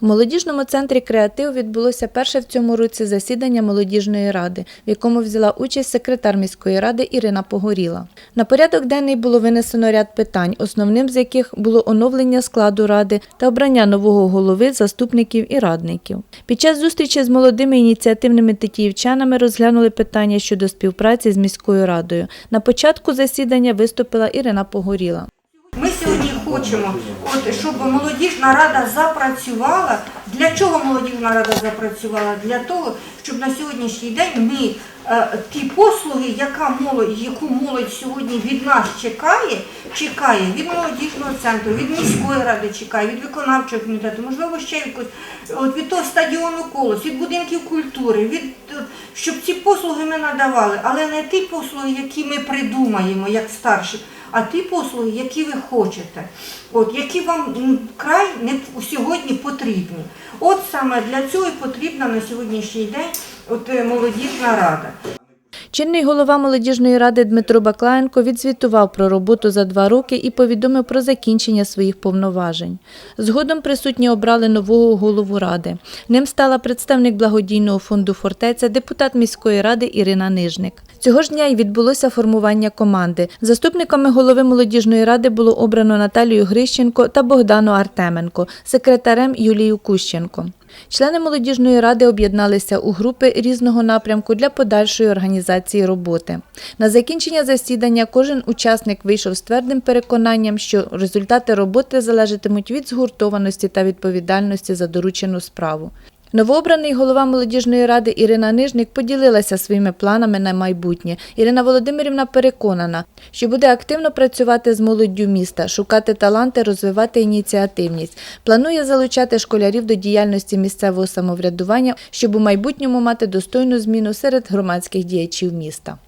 У молодіжному центрі креатив відбулося перше в цьому році засідання молодіжної ради, в якому взяла участь секретар міської ради Ірина Погоріла. На порядок денний було винесено ряд питань, основним з яких було оновлення складу ради та обрання нового голови, заступників і радників. Під час зустрічі з молодими ініціативними тетіївчанами розглянули питання щодо співпраці з міською радою. На початку засідання виступила Ірина Погоріла. Хочемо, от, щоб молодіжна рада запрацювала. Для чого молодіжна рада запрацювала? Для того, щоб на сьогоднішній день ми ті послуги, яка молодь, яку молодь сьогодні від нас чекає, чекає від молодіжного центру, від міської ради чекає, від виконавчого комітету, можливо, ще якось от від того стадіону колос, від будинків культури, від е, щоб ці послуги ми надавали, але не ті послуги, які ми придумаємо як старші, а ті послуги, які ви хочете, от які вам край не сьогодні потрібні. От саме для цього і потрібна на сьогоднішній день от е, молодіжна рада. Чинний голова молодіжної ради Дмитро Баклаєнко відзвітував про роботу за два роки і повідомив про закінчення своїх повноважень. Згодом присутні обрали нового голову ради. Ним стала представник благодійного фонду Фортеця, депутат міської ради Ірина Нижник. Цього ж дня й відбулося формування команди. Заступниками голови молодіжної ради було обрано Наталію Грищенко та Богдану Артеменко, секретарем Юлію Кущенко. Члени молодіжної ради об'єдналися у групи різного напрямку для подальшої організації роботи. На закінчення засідання кожен учасник вийшов з твердим переконанням, що результати роботи залежатимуть від згуртованості та відповідальності за доручену справу. Новообраний голова молодіжної ради Ірина Нижник поділилася своїми планами на майбутнє. Ірина Володимирівна переконана, що буде активно працювати з молоддю міста, шукати таланти, розвивати ініціативність. Планує залучати школярів до діяльності місцевого самоврядування, щоб у майбутньому мати достойну зміну серед громадських діячів міста.